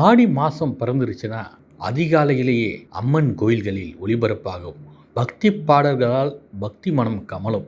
ஆடி மாதம் பிறந்துருச்சுன்னா அதிகாலையிலேயே அம்மன் கோயில்களில் ஒளிபரப்பாகும். பக்தி பாடல்களால் பக்தி மனம் கமலும்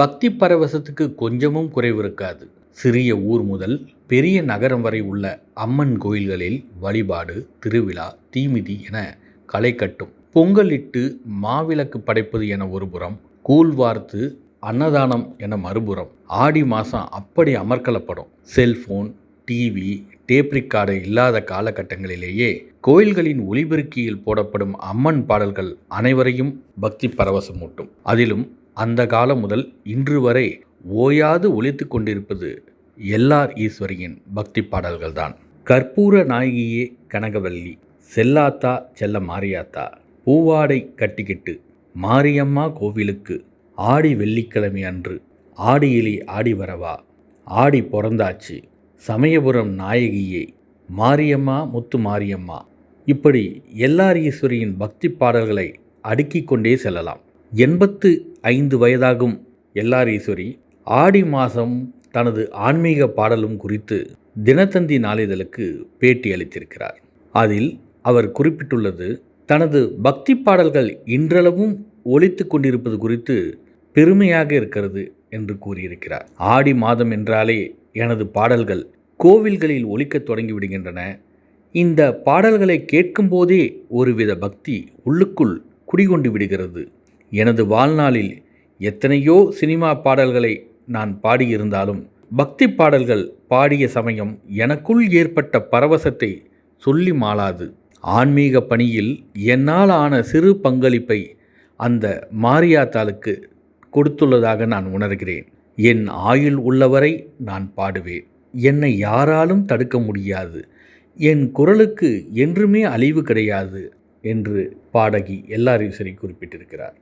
பக்தி பரவசத்துக்கு கொஞ்சமும் குறைவு இருக்காது. சிறிய ஊர் முதல் பெரிய நகரம் வரை உள்ள அம்மன் கோயில்களில் வழிபாடு திருவிழா தீமிதி என களை கட்டும். பொங்கலிட்டு மாவிளக்கு படைப்பது என ஒருபுறம் கூழ் வார்த்து அன்னதானம் என மறுபுறம். ஆடி மாதம் அப்படி அமர்க்கலப்படும். செல்போன் டிவி டேப் ரெக்கார்டு இல்லாத காலகட்டங்களிலேயே கோயில்களின் ஒளிபெருக்கியில் போடப்படும் அம்மன் பாடல்கள் அனைவரையும் பக்தி பரவசமூட்டும். அதிலும் அந்த காலம் முதல் இன்று வரை ஓயாது ஒழித்து கொண்டிருப்பது எல்லார் ஈஸ்வரியின் பக்தி பாடல்கள்தான். கற்பூர நாயகியே கனகவல்லி செல்லாத்தா செல்ல மாரியாத்தா பூவாடை கட்டிக்கிட்டு மாரியம்மா கோவிலுக்கு ஆடி வெள்ளிக்கிழமை அன்று ஆடியிலே ஆடி வரவா ஆடி பிறந்தாச்சு. சமயபுரம் நாயகியை மாரியம்மா முத்து மாரியம்மா. இப்படி எல்ஆர் ஈஸ்வரியின் பக்தி பாடல்களை அடுக்கிக் கொண்டே செல்லலாம். எண்பத்து ஐந்து வயதாகும் எல்ஆர் ஈஸ்வரி ஆடி மாதம் தனது ஆன்மீக பாடலும் குறித்து தினத்தந்தி நாளிதழுக்கு பேட்டி அளித்திருக்கிறார். அதில் அவர் குறிப்பிட்டுள்ளது தனது பக்தி பாடல்கள் இன்றளவும் ஒழித்து கொண்டிருப்பது குறித்து பெருமையாக இருக்கிறது என்று கூறியிருக்கிறார். ஆடி மாதம் என்றாலே எனது பாடல்கள் கோவில்களில் ஒலிக்கத் தொடங்கிவிடுகின்றன. இந்த பாடல்களை கேட்கும்போதே ஒருவித பக்தி உள்ளுக்குள் குடிகொண்டு விடுகிறது. எனது வாழ்நாளில் எத்தனையோ சினிமா பாடல்களை நான் பாடியிருந்தாலும் பக்தி பாடல்கள் பாடிய சமயம் எனக்குள் ஏற்பட்ட பரவசத்தை சொல்லி மாளாது. ஆன்மீக பணியில் என்னால் ஆன சிறு பங்களிப்பை அந்த மாரியாத்தாளுக்கு கொடுத்துள்ளதாக நான் உணர்கிறேன். என் ஆயுள் உள்ளவரை நான் பாடுவேன். என்னை யாராலும் தடுக்க முடியாது. என் குரலுக்கு என்றுமே அழிவு கிடையாது என்று பாடகி எல்லாரீஸ்வரி குறிப்பிட்டிருக்கிறார்.